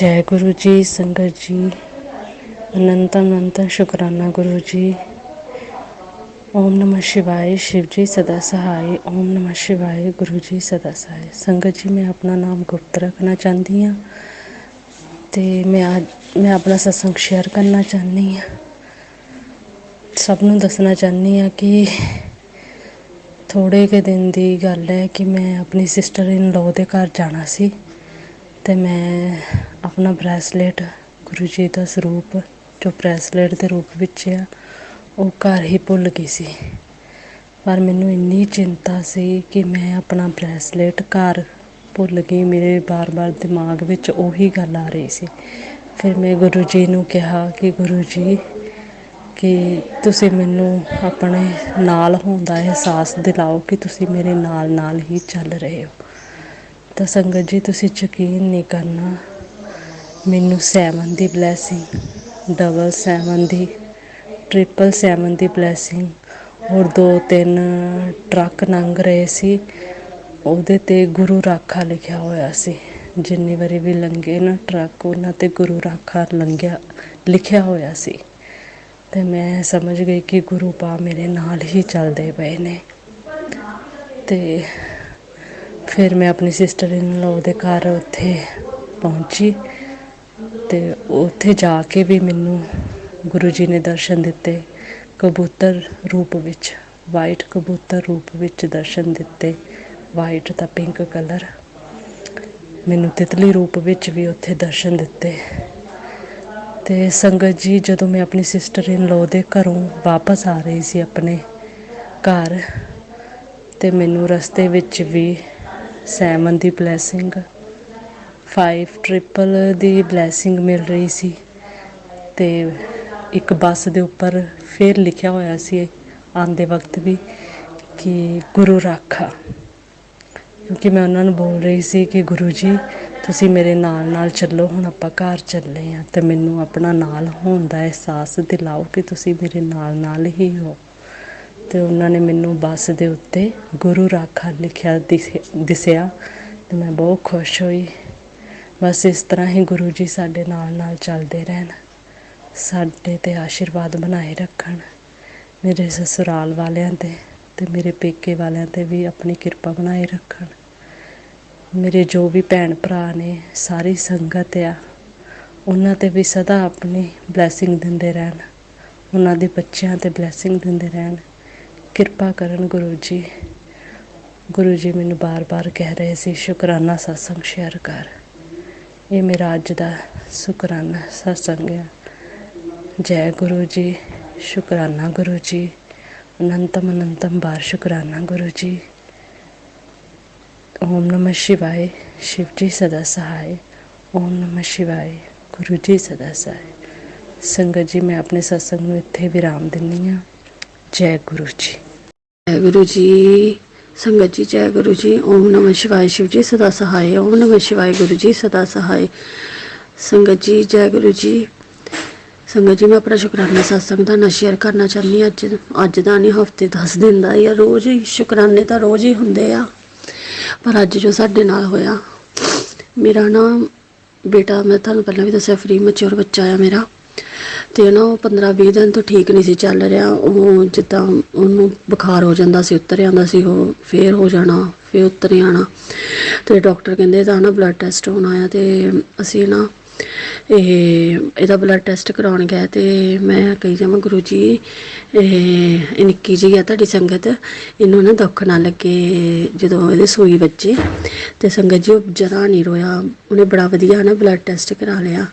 ਜੈ ਗੁਰੂ ਜੀ ਸੰਗਤ ਜੀ ਅਨੰਤ ਅਨੰਤ ਸ਼ੁਕਰਾਨਾ ਗੁਰੂ ਜੀ ਓਮ ਨਮः ਸ਼ਿਵਾਏ ਸ਼ਿਵ ਜੀ ਸਦਾ ਸਹਾਏ ਓਮ ਨਮः ਸ਼ਿਵਾਏ ਗੁਰੂ ਜੀ ਸਦਾ ਸਹਾਏ ਸੰਗਤ ਜੀ ਮੈਂ ਆਪਣਾ ਨਾਮ ਗੁਪਤ ਰੱਖਣਾ ਚਾਹੁੰਦੀ ਹਾਂ ਤੇ ਮੈਂ ਅੱਜ ਮੈਂ ਆਪਣਾ ਸਤਸੰਗ ਸ਼ੇਅਰ ਕਰਨਾ ਚਾਹੁੰਦੀ ਹਾਂ ਸਭ ਨੂੰ ਦੱਸਣਾ ਚਾਹੁੰਦੀ ਹਾਂ ਕਿ ਥੋੜੇ ਕੁ ਦਿਨ ਦੀ ਗੱਲ ਹੈ ਕਿ ਮੈਂ ਆਪਣੀ ਸਿਸਟਰ ਇਨ ਲੋ ਦੇ ਘਰ ਜਾਣਾ ਸੀ ਤੇ ਮੈਂ ਆਪਣਾ ਬ੍ਰੈਸਲੇਟ ਗੁਰੂ ਜੀ ਦਾ ਸਰੂਪ, ਜੋ ਬ੍ਰੈਸਲੇਟ ਦੇ ਰੂਪ ਵਿੱਚ ਆ, ਉਹ ਘਰ ਹੀ ਭੁੱਲ ਗਈ ਸੀ। ਪਰ ਮੈਨੂੰ ਇੰਨੀ ਚਿੰਤਾ ਸੀ ਕਿ ਮੈਂ ਆਪਣਾ ਬ੍ਰੈਸਲੇਟ ਘਰ ਭੁੱਲ ਗਈ, ਮੇਰੇ ਬਾਰ-ਬਾਰ ਦਿਮਾਗ ਵਿੱਚ ਉਹੀ ਗੱਲ ਆ ਰਹੀ ਸੀ। ਫਿਰ ਮੈਂ ਗੁਰੂ ਜੀ ਨੂੰ ਕਿਹਾ ਕਿ, ਗੁਰੂ ਜੀ, ਕਿ ਤੁਸੀਂ ਮੈਨੂੰ ਆਪਣੇ ਨਾਲ ਹੋਣ ਦਾ ਅਹਿਸਾਸ ਦਿਲਾਓ ਕਿ ਤੁਸੀਂ ਮੇਰੇ ਨਾਲ ਨਾਲ ਹੀ ਚੱਲ ਰਹੇ ਹੋ। ਤਾਂ ਸੰਗਤ ਜੀ, ਤੁਸੀਂ ਯਕੀਨ ਨਹੀਂ ਕਰਨਾ ਮੈਨੂੰ ਸੈਵਨ ਦੀ ਬਲੈਸਿੰਗ, ਡਬਲ ਸੈਵਨ ਦੀ, ਟ੍ਰਿਪਲ ਸੈਵਨ ਦੀ ਬਲੈਸਿੰਗ ਔਰ ਦੋ ਤਿੰਨ ਟਰੱਕ ਲੰਘ ਰਹੇ ਸੀ। ਉਹਦੇ ਤੇ ਗੁਰੂ ਰਾਖਾ ਲਿਖਿਆ ਹੋਇਆ ਸੀ। ਜਿੰਨੀ ਵਾਰੀ ਵੀ ਲੰਘੇ ਨਾ ਟਰੱਕ, ਉਹਨਾਂ ਤੇ ਗੁਰੂ ਰਾਖਾ ਲੰਘਿਆ, ਲਿਖਿਆ ਹੋਇਆ ਸੀ। ਤੇ ਮੈਂ ਸਮਝ ਗਈ ਕਿ ਗੁਰੂ ਪਾ ਮੇਰੇ ਨਾਲ ਹੀ ਚੱਲਦੇ ਪਏ ਨੇ। ਤੇ ਫਿਰ ਮੈਂ ਆਪਣੀ ਸਿਸਟਰ ਇਨ ਲੋ ਦੇ ਘਰ ਉੱਥੇ ਪਹੁੰਚੀ। ਤੇ ਉੱਥੇ ਜਾ ਕੇ ਵੀ ਮੈਨੂੰ ਗੁਰੂ ਜੀ ਨੇ ਦਰਸ਼ਨ ਦਿੱਤੇ, ਕਬੂਤਰ ਰੂਪ ਵਿੱਚ ਵਾਈਟ ਕਬੂਤਰ ਰੂਪ ਵਿੱਚ ਦਰਸ਼ਨ ਦਿੱਤੇ ਵਾਈਟ ਦਾ ਪਿੰਕ ਕਲਰ ਮੈਨੂੰ ਤਿਤਲੀ ਰੂਪ ਵਿੱਚ ਵੀ ਉੱਥੇ ਦਰਸ਼ਨ ਦਿੱਤੇ। ਤੇ ਸੰਗਤ ਜੀ, ਜਦੋਂ ਮੈਂ ਆਪਣੀ ਸਿਸਟਰ ਇਨ ਲੋ ਦੇ ਘਰੋਂ ਵਾਪਸ ਆ ਰਹੀ ਸੀ ਆਪਣੇ ਘਰ, ਤੇ ਮੈਨੂੰ ਰਸਤੇ ਵਿੱਚ ਵੀ ਸੈਵਨ ਦੀ ਬਲੇਸਿੰਗ ਫਾਈਵ ਟ੍ਰਿਪਲ ਦੀ ਬਲੈਸਿੰਗ ਮਿਲ ਰਹੀ ਸੀ ਤੇ ਇੱਕ ਬੱਸ ਦੇ ਉੱਪਰ ਫਿਰ ਲਿਖਿਆ ਹੋਇਆ ਸੀ ਆਂਦੇ ਵਕਤ ਵੀ ਕਿ ਗੁਰੂ ਰਾਖਾ। ਕਿਉਂਕਿ ਮੈਂ ਉਹਨਾਂ ਨੂੰ ਬੋਲ ਰਹੀ ਸੀ ਕਿ ਗੁਰੂ ਜੀ, ਤੁਸੀਂ ਮੇਰੇ ਨਾਲ ਨਾਲ ਚੱਲੋ, ਹੁਣ ਆਪਾਂ ਘਰ ਚੱਲੇ ਆ ਤੇ ਮੈਨੂੰ ਆਪਣਾ ਨਾਲ ਹੋਣ ਦਾ ਅਹਿਸਾਸ ਦਿਲਾਓ ਕਿ ਤੁਸੀਂ ਮੇਰੇ ਨਾਲ ਨਾਲ ਹੀ ਹੋ। ਤੇ ਉਹਨਾਂ ਨੇ ਮੈਨੂੰ ਬੱਸ ਦੇ ਉੱਤੇ ਗੁਰੂ ਰਾਖਾ ਲਿਖਿਆ ਦਿਸ- ਦਿਸਿਆ ਤੇ ਮੈਂ ਬਹੁਤ ਖੁਸ਼ ਹੋਈ। ਬਸ ਇਸ ਤਰ੍ਹਾਂ ਹੀ ਗੁਰੂ ਜੀ ਸਾਡੇ ਨਾਲ ਨਾਲ ਚੱਲਦੇ ਰਹਿਣ, ਸਾਡੇ ਤੇ ਆਸ਼ੀਰਵਾਦ ਬਣਾਏ ਰੱਖਣ, ਮੇਰੇ ਸਸੁਰਾਲ ਵਾਲਿਆਂ ਤੇ ਤੇ ਮੇਰੇ ਪੇਕੇ ਵਾਲਿਆਂ ਤੇ ਵੀ ਆਪਣੀ ਕਿਰਪਾ ਬਣਾਏ ਰੱਖਣ। ਮੇਰੇ ਜੋ ਵੀ ਭੈਣ ਭਰਾ ਨੇ, ਸਾਰੀ ਸੰਗਤ ਆ, ਉਹਨਾਂ ਤੇ ਵੀ ਸਦਾ ਆਪਣੀ ਬਲੇਸਿੰਗ ਦਿੰਦੇ ਰਹਿਣ, ਉਹਨਾਂ ਦੇ ਬੱਚਿਆਂ ਤੇ ਬਲੇਸਿੰਗ ਦਿੰਦੇ ਰਹਿਣ। ਕਿਰਪਾ ਕਰਨ ਗੁਰੂ ਜੀ। ਗੁਰੂ ਜੀ ਮੈਨੂੰ ਬਾਰ-ਬਾਰ ਕਹਿ ਰਹੇ ਸੀ, ਸ਼ੁਕਰਾਨਾ ਸਤਸੰਗ ਸ਼ੇਅਰ ਕਰ। ਇਹ ਮੇਰਾ ਅੱਜ ਦਾ ਸ਼ੁਕਰਾਨਾ ਸਤਸੰਗ ਹੈ। ਜੈ ਗੁਰੂ ਜੀ, ਸ਼ੁਕਰਾਨਾ ਗੁਰੂ ਜੀ। ਅਨੰਤਮ ਅਨੰਤਮ ਬਾਰ ਸ਼ੁਕਰਾਨਾ ਗੁਰੂ ਜੀ। ਓਮ ਨਮः ਸ਼ਿਵਾਏ, ਸ਼ਿਵ ਜੀ ਸਦਾ ਸਹਾਏ। ਓਮ ਨਮः ਸ਼ਿਵਾਏ, ਗੁਰੂ ਜੀ ਸਦਾ ਸਹਾਏ। ਸੰਗਤ ਜੀ, ਮੈਂ ਆਪਣੇ ਸਤਸੰਗ ਨੂੰ ਇੱਥੇ ਵਿਰਾਮ ਦਿੰਦੀ ਹਾਂ। ਜੈ ਗੁਰੂ ਜੀ। ਜੈ ਗੁਰੂ ਜੀ। ਸੰਗਤ ਜੀ, ਜੈ ਗੁਰੂ ਜੀ, ਓਮ ਨਮঃ ਸ਼ਿਵਾਏ ਸ਼ਿਵ ਜੀ, ਸਦਾ ਸਹਾਏ, ਓਮ ਨਮঃ ਸ਼ਿਵਾਏ ਗੁਰੂ ਜੀ, ਸਦਾ ਸਹਾਏ। ਸੰਗਤ ਜੀ, ਜੈ ਗੁਰੂ ਜੀ, ਸੰਗਤ ਜੀ, ਮੈਂ ਆਪਣਾ ਸ਼ੁਕਰਾਨਾ ਸਤਸੰਗ ਦਾ ਨਾਲ ਸ਼ੇਅਰ ਕਰਨਾ ਚਾਹੁੰਦੀ ਹਾਂ। ਅੱਜ ਅੱਜ ਦਾ ਨਹੀਂ, ਹਫ਼ਤੇ 10 ਦਿਨ ਦਾ ਜਾਂ ਰੋਜ਼ ਹੀ ਸ਼ੁਕਰਾਨੇ ਤਾਂ ਰੋਜ਼ ਹੀ ਹੁੰਦੇ ਆ। ਪਰ ਅੱਜ ਜੋ ਸਾਡੇ ਨਾਲ ਹੋਇਆ, ਮੇਰਾ ਨਾ ਬੇਟਾ, ਮੈਂ ਤੁਹਾਨੂੰ ਪਹਿਲਾਂ ਵੀ ਦੱਸਿਆ ਫ੍ਰੀ ਮੈਚੁਰ ਬੱਚਾ ਆ ਮੇਰਾ। ਤੇ ਨਾ ਉਹ 15 20 ਦਿਨ ਤੋਂ ਠੀਕ ਨਹੀਂ ਸੀ ਚੱਲ ਰਿਹਾ। ਉਹ ਜਿੱਦਾਂ ਉਹਨੂੰ ਬੁਖਾਰ ਹੋ ਜਾਂਦਾ ਸੀ, ਉਤਰ ਆਉਂਦਾ ਸੀ, ਉਹ ਫੇਰ ਹੋ ਜਾਣਾ, ਫੇਰ ਉਤਰ ਆਣਾ ਤੇ ਡਾਕਟਰ ਕਹਿੰਦੇ ਤਾਂ ਨਾ ਬਲੱਡ ਟੈਸਟ ਹੋਣਾ ਆ ਤੇ ਅਸੀਂ ਨਾ ਇਹ, ਇਹਦਾ ਬਲੱਡ ਟੈਸਟ ਕਰਾਉਣ ਗਿਆ ਤੇ ਮੈਂ ਕਹੀ ਜਾਵਾਂ ਗੁਰੂ ਜੀ ਇਹ ਨਿੱਕੀ ਜਿਹੀ ਆ ਤੁਹਾਡੀ ਸੰਗਤ, ਇਹਨੂੰ ਨਾ ਦੁੱਖ ਨਾ ਲੱਗੇ ਜਦੋਂ ਇਹਦੇ ਸੂਈ ਬੱਚੇ ਤੇ ਸੰਗਤ ਜੀ ਉਹ ਜਰਾ ਨਹੀਂ ਰੋਇਆ, ਉਹਨੇ ਬੜਾ ਵਧੀਆ ਨਾ ਬਲੱਡ ਟੈਸਟ ਕਰਾ ਲਿਆ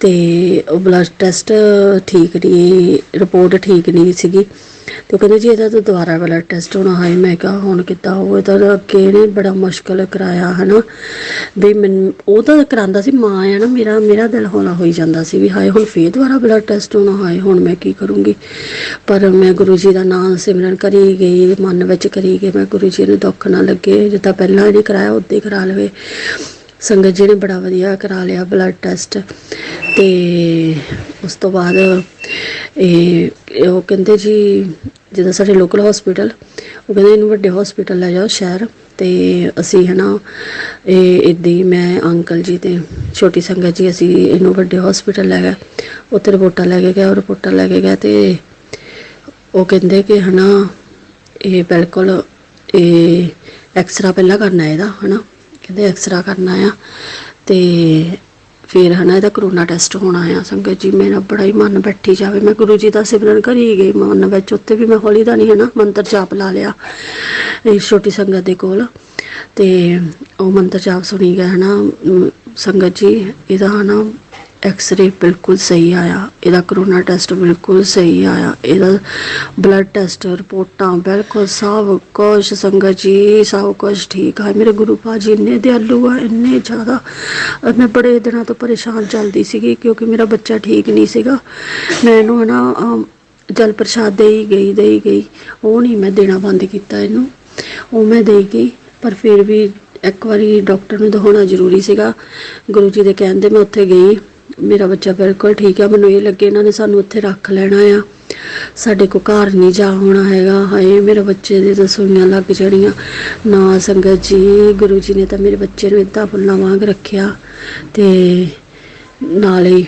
ਤੇ ਉਹ ਬਲੱਡ ਟੈਸਟ ਠੀਕ ਨਹੀਂ ਰਿਪੋਰਟ ਠੀਕ ਨਹੀਂ ਸੀਗੀ ਤੇ ਉਹ ਕਹਿੰਦੇ ਜੀ ਇਹਦਾ ਤਾਂ ਦੁਬਾਰਾ ਬਲੱਡ ਟੈਸਟ ਹੋਣਾ ਹੈ, ਮੈਂ ਕਿਹਾ ਹੁਣ ਕਿੱਦਾਂ ਉਹ ਇਹਦਾ ਤਾਂ ਅੱਗੇ ਇਹਨੇ ਬੜਾ ਮੁਸ਼ਕਲ ਕਰਾਇਆ ਹਨਾ, ਵੀ ਮੈਨੂੰ, ਉਹ ਤਾਂ ਕਰਾਂਦਾ ਸੀ, ਮਾਂ ਆ ਨਾ ਮੇਰਾ ਮੇਰਾ ਦਿਲ ਹੌਲਾ ਹੋਈ ਜਾਂਦਾ ਸੀ ਵੀ ਹਾਏ ਹੁਣ ਫੇਰ ਦੁਬਾਰਾ ਬਲੱਡ ਟੈਸਟ ਹੋਣਾ, ਹਾਏ ਹੁਣ ਮੈਂ ਕੀ ਕਰੂੰਗੀ। ਪਰ ਮੈਂ ਗੁਰੂ ਜੀ ਦਾ ਨਾਮ ਸਿਮਰਨ ਕਰੀ ਗਈ, ਮਨ ਵਿੱਚ ਕਰੀ ਗਈ, ਮੈਂ ਗੁਰੂ ਜੀ ਨੂੰ ਦੁੱਖ ਨਾ ਲੱਗੇ, ਜਿੱਦਾਂ ਪਹਿਲਾਂ ਇਹਨੇ ਕਰਾਇਆ, ਉਦਾਂ ਹੀ ਕਰਾ ਲਵੇ। ਸੰਗਤ ਜੀ ਨੇ ਬੜਾ ਵਧੀਆ ਕਰਾ ਲਿਆ ਬਲੱਡ ਟੈਸਟ ਤੇ ਉਸ ਤੋਂ ਬਾਅਦ ਇਹ ਉਹ ਕਹਿੰਦੇ ਜੀ, ਜਿੱਦਾਂ ਸਾਡੇ ਲੋਕਲ ਹਸਪੀਟਲ ਉਹ ਕਹਿੰਦੇ ਇਹਨੂੰ ਵੱਡੇ ਹਸਪੀਟਲ ਲੈ ਜਾਓ ਸ਼ਹਿਰ ਤੇ ਅਸੀਂ ਹਨਾ ਇਹ ਏਦਾਂ ਹੀ ਮੈਂ, ਅੰਕਲ ਜੀ ਤੇ ਛੋਟੀ ਸੰਗਤ ਜੀ ਅਸੀਂ ਇਹਨੂੰ ਵੱਡੇ ਹਸਪੀਟਲ ਲੈ ਗਏ, ਉੱਥੇ ਰਿਪੋਰਟਾਂ ਲੈ ਕੇ ਗਏ, ਉਹ ਰਿਪੋਰਟਾਂ ਲੈ ਕੇ ਗਏ ਤੇ ਉਹ ਕਹਿੰਦੇ ਕਿ ਹਨਾ ਇਹ ਬਿਲਕੁਲ ਇਹ ਐਕਸਰਾ ਪਹਿਲਾਂ ਕਰਨਾ ਇਹਦਾ ਹਨਾ। ਕਹਿੰਦੇ ਐਕਸਰਾ ਕਰਨਾ ਆ। ਤੇ ਫਿਰ ਹਨਾ ਇਹਦਾ ਕਰੋਨਾ ਟੈਸਟ ਹੋਣਾ ਆ। ਸੰਗਤ ਜੀ ਮੇਰਾ ਬੜਾ ਹੀ ਮਨ ਬੈਠੀ ਜਾਵੇ। ਮੈਂ ਗੁਰੂ ਜੀ ਦਾ ਸਿਮਰਨ ਕਰੀ ਗਈ ਮਨ ਵਿੱਚ। ਉੱਤੇ ਵੀ ਮੈਂ ਹੌਲੀ ਦਾ ਨਹੀਂ ਹਨਾ ਮੰਤਰ ਜਾਪ ਲਾ ਲਿਆ ਛੋਟੀ ਸੰਗਤ ਦੇ ਕੋਲ। ਤੇ ਉਹ ਮੰਤਰ ਜਾਪ ਸੁਣੀ ਗਿਆ ਹਨਾ। ਅਮ, ਸੰਗਤ ਜੀ ਇਹਦਾ ਹਨਾ ਐਕਸ-ਰੇ ਬਿਲਕੁਲ ਸਹੀ ਆਇਆ ਇਹਦਾ ਕਰੋਨਾ ਟੈਸਟ ਬਿਲਕੁਲ ਸਹੀ ਆਇਆ ਇਹਦਾ ਬਲੱਡ ਟੈਸਟ ਰਿਪੋਰਟਾਂ ਬਿਲਕੁਲ ਸਭ ਕੁਝ ਸੰਗਤ ਜੀ ਸਭ ਕੁਝ ਠੀਕ ਆ। ਮੇਰੇ ਗੁਰੂ ਪਾਜੀ ਇੰਨੇ ਦਿਆਲੂ ਆ ਇੰਨੇ ਜ਼ਿਆਦਾ ਮੈਂ ਬੜੇ ਦਿਨਾਂ ਤੋਂ ਪਰੇਸ਼ਾਨ ਚੱਲਦੀ ਸੀਗੀ ਕਿਉਂਕਿ ਮੇਰਾ ਬੱਚਾ ਠੀਕ ਨਹੀਂ ਸੀਗਾ। ਮੈਂ ਇਹਨੂੰ ਹਨਾ ਅਮ, ਜਲ ਪ੍ਰਸ਼ਾਦ ਦੇਈ ਗਈ ਦੇਈ ਗਈ। ਉਹ ਨਹੀਂ ਮੈਂ ਦੇਣਾ ਬੰਦ ਕੀਤਾ ਇਹਨੂੰ। ਉਹ ਮੈਂ ਦੇਈ ਗਈ ਪਰ ਫਿਰ ਵੀ ਇੱਕ ਵਾਰੀ ਡਾਕਟਰ ਨੂੰ ਦਿਖਾਉਣਾ ਜ਼ਰੂਰੀ ਸੀਗਾ। ਗੁਰੂ ਜੀ ਦੇ ਕਹਿਣ ਕਹਿੰਦੇ ਮੈਂ ਉੱਥੇ ਗਈ। ਮੇਰਾ ਬੱਚਾ ਬਿਲਕੁਲ ਠੀਕ ਆ, ਮੈਨੂੰ ਇਹ ਲੱਗੇ ਇਹਨਾਂ ਨੇ ਸਾਨੂੰ ਉੱਥੇ ਰੱਖ ਲੈਣਾ ਆ। ਸਾਡੇ ਕੋ ਘਰ ਨਹੀਂ ਜਾ ਹੋਣਾ ਹੈਗਾ, ਹਾਏ, ਮੇਰੇ ਬੱਚੇ ਦੇ ਤਾਂ ਸੂਈਆਂ ਲੱਗ ਜਾਣੀਆਂ। ਨਾ ਸੰਗਤ ਜੀ, ਗੁਰੂ ਜੀ ਨੇ ਤਾਂ ਮੇਰੇ ਬੱਚੇ ਨੂੰ ਏਦਾਂ ਫੁੱਲਾਂ ਵਾਂਗ ਰੱਖਿਆ ਤੇ ਨਾਲੇ ਹੀ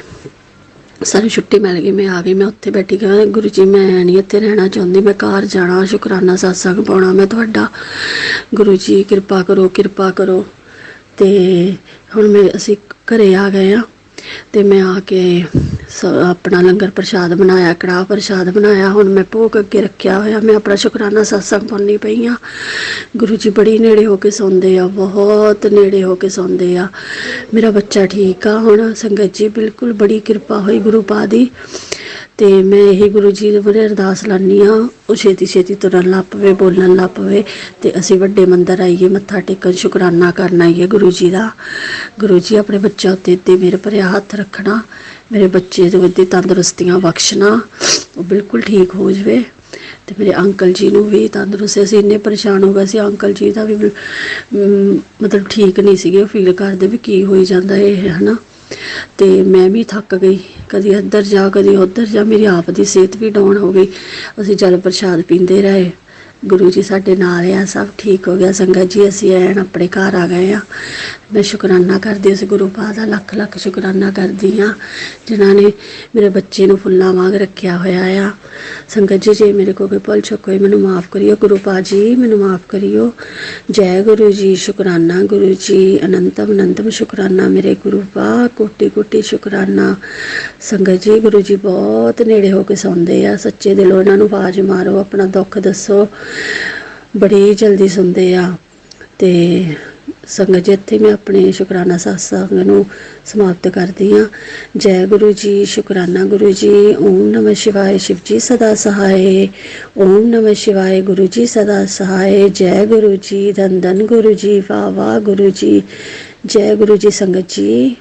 ਸਾਨੂੰ ਛੁੱਟੀ ਮਿਲ ਗਈ, ਮੈਂ ਆ ਗਈ, ਮੈਂ ਉੱਥੇ ਬੈਠੀ ਗਿਆ ਗੁਰੂ ਜੀ, ਮੈਂ ਨਹੀਂ ਇੱਥੇ ਰਹਿਣਾ ਚਾਹੁੰਦੀ, ਮੈਂ ਘਰ ਜਾਣਾ, ਸ਼ੁਕਰਾਨਾ ਸਾਸੰਗ ਪਾਉਣਾ, ਮੈਂ ਤੁਹਾਡਾ। ਗੁਰੂ ਜੀ, ਕਿਰਪਾ ਕਰੋ ਕਿਰਪਾ ਕਰੋ। ਤੇ ਹੁਣ ਮੈਂ ਅਸੀਂ ਘਰੇ ਆ ਗਏ ਆ। ਤੇ ਮੈਂ ਆ ਕੇ ਸ- ਆਪਣਾ ਲੰਗਰ ਪ੍ਰਸ਼ਾਦ ਬਣਾਇਆ, ਕੜਾਹ ਪ੍ਰਸ਼ਾਦ ਬਣਾਇਆ। ਹੁਣ ਮੈਂ ਭੋਗ ਅੱਗੇ ਰੱਖਿਆ ਹੋਇਆ। ਮੈਂ ਆਪਣਾ ਸ਼ੁਕਰਾਨਾ ਸਾਸੰਗ ਪਾਉਣੀ ਪਈ ਆ ਗੁਰੂ ਜੀ ਬੜੀ ਨੇੜੇ ਹੋ ਕੇ ਸੌਂਦੇ ਆ, ਬਹੁਤ ਨੇੜੇ ਹੋ ਕੇ ਸੌਂਦੇ ਆ। ਮੇਰਾ ਬੱਚਾ ਠੀਕ ਆ ਹੁਣ। ਸੰਗਤ ਜੀ, ਬਿਲਕੁਲ ਬੜੀ ਕਿਰਪਾ ਹੋਈ ਗੁਰੂ ਪਾ ਦੀ। ਤੇ ਮੈਂ ਇਹੀ ਗੁਰੂ ਜੀ ਦੇ ਬੜੇ ਅਰਦਾਸ ਲਾਨੀ ਆ ਉਹ ਛੇਤੀ ਛੇਤੀ ਤੁਰਨ ਲੱਗ ਪਵੇ, ਬੋਲਣ ਲੱਗ ਪਵੇ। ਤੇ ਅਸੀਂ ਵੱਡੇ ਮੰਦਰ ਆਈਏ, ਮੱਥਾ ਟੇਕਣ, ਸ਼ੁਕਰਾਨਾ ਕਰਨ ਆਈਏ ਗੁਰੂ ਜੀ ਦਾ। ਗੁਰੂ ਜੀ, ਆਪਣੇ ਬੱਚਿਆਂ ਉੱਤੇ ਤੇ ਮੇਰੇ ਭਰਿਆ ਹੱਥ ਰੱਖਣਾ, ਮੇਰੇ ਬੱਚੇ ਦੇ ਉੱਤੇ ਤੰਦਰੁਸਤੀਆਂ ਬਖਸ਼ਣਾ, ਉਹ ਬਿਲਕੁਲ ਠੀਕ ਹੋ ਜਵੇ। ਤੇ ਮੇਰੇ ਅੰਕਲ ਜੀ ਨੂੰ ਵੀ ਤੰਦਰੁਸਤ, ਅਸੀਂ ਇੰਨੇ ਪਰੇਸ਼ਾਨ ਹੋ ਗਏ ਸੀ, ਅੰਕਲ ਜੀ ਦਾ ਵੀ ਮਤਲਬ ਠੀਕ ਨਹੀਂ ਸੀਗੇ ਫੀਲ ਕਰਦੇ ਵੀ ਕੀ ਹੋਈ ਜਾਂਦਾ ਇਹ, ਹਨਾ। ਤੇ ਮੈਂ ਵੀ ਥੱਕ ਗਈ, ਕਦੀ ਇੱਧਰ ਜਾ, ਕਦੀ ਉੱਧਰ ਜਾ, ਮੇਰੀ ਆਪ ਦੀ ਸਿਹਤ ਵੀ ਡਾਊਨ ਹੋ ਗਈ। ਅਸੀਂ ਜਲ ਪ੍ਰਸ਼ਾਦ ਪੀਂਦੇ ਰਹੇ। ਗੁਰੂ ਜੀ ਸਾਡੇ ਨਾਲ ਆ, ਸਭ ਠੀਕ ਹੋ ਗਿਆ। ਸੰਗਤ ਜੀ, ਅਸੀਂ ਐਨ ਆਪਣੇ ਘਰ ਆ ਗਏ ਆ। ਮੈਂ ਸ਼ੁਕਰਾਨਾ ਕਰਦੀ ਉਸ ਗੁਰੂ ਪਾ ਦਾ ਲੱਖ ਲੱਖ ਸ਼ੁਕਰਾਨਾ ਕਰਦੀ ਹਾਂ, ਜਿਨ੍ਹਾਂ ਨੇ ਮੇਰੇ ਬੱਚੇ ਨੂੰ ਫੁੱਲਾਂ ਵਾਂਗ ਰੱਖਿਆ ਹੋਇਆ ਆ। ਸੰਗਤ ਜੀ, ਜੇ ਮੇਰੇ ਕੋਲ ਕੋਈ ਭੁੱਲ ਚੁੱਕ ਹੋਈ ਮੈਨੂੰ ਮਾਫ ਕਰਿਓ। ਗੁਰੂ ਪਾ ਜੀ, ਮੈਨੂੰ ਮਾਫ ਕਰਿਓ। ਜੈ ਗੁਰੂ ਜੀ, ਸ਼ੁਕਰਾਨਾ ਗੁਰੂ ਜੀ, ਅਨੰਤਮ ਅਨੰਤਮ ਸ਼ੁਕਰਾਨਾ ਮੇਰੇ ਗੁਰੂ ਪਾ ਕੋਟੀ ਕੋਟੀ ਸ਼ੁਕਰਾਨਾ। ਸੰਗਤ ਜੀ, ਗੁਰੂ ਜੀ ਬਹੁਤ ਨੇੜੇ ਹੋ ਕੇ ਸੌਂਦੇ ਆ। ਸੱਚੇ ਦਿਲੋਂ ਇਹਨਾਂ ਨੂੰ ਆਵਾਜ਼ ਮਾਰੋ, ਆਪਣਾ ਦੁੱਖ ਦੱਸੋ। ਬੜੀ ਜਲਦੀ ਸੁਣਦੇ ਆ। ਤੇ ਸੰਗਤ ਜੀ, ਇੱਥੇ ਮੈਂ ਆਪਣੇ ਸ਼ੁਕਰਾਨਾ ਸਾਸੰਗ ਨੂੰ ਸਮਾਪਤ ਕਰਦੀ ਹਾਂ। ਜੈ ਗੁਰੂ ਜੀ, ਸ਼ੁਕਰਾਨਾ ਗੁਰੂ ਜੀ, ਓਮ ਨਮঃ ਸ਼ਿਵਾਏ ਸ਼ਿਵ ਜੀ ਸਦਾ ਸਹਾਏ। ਓਮ ਨਮঃ ਸ਼ਿਵਾਏ ਗੁਰੂ ਜੀ ਸਦਾ ਸਹਾਏ। ਜੈ ਗੁਰੂ ਜੀ, ਧੰਨ ਧੰਨ ਗੁਰੂ ਜੀ, ਵਾਹ ਵਾਹ ਗੁਰੂ ਜੀ। ਜੈ ਗੁਰੂ ਜੀ, ਸੰਗਤ ਜੀ।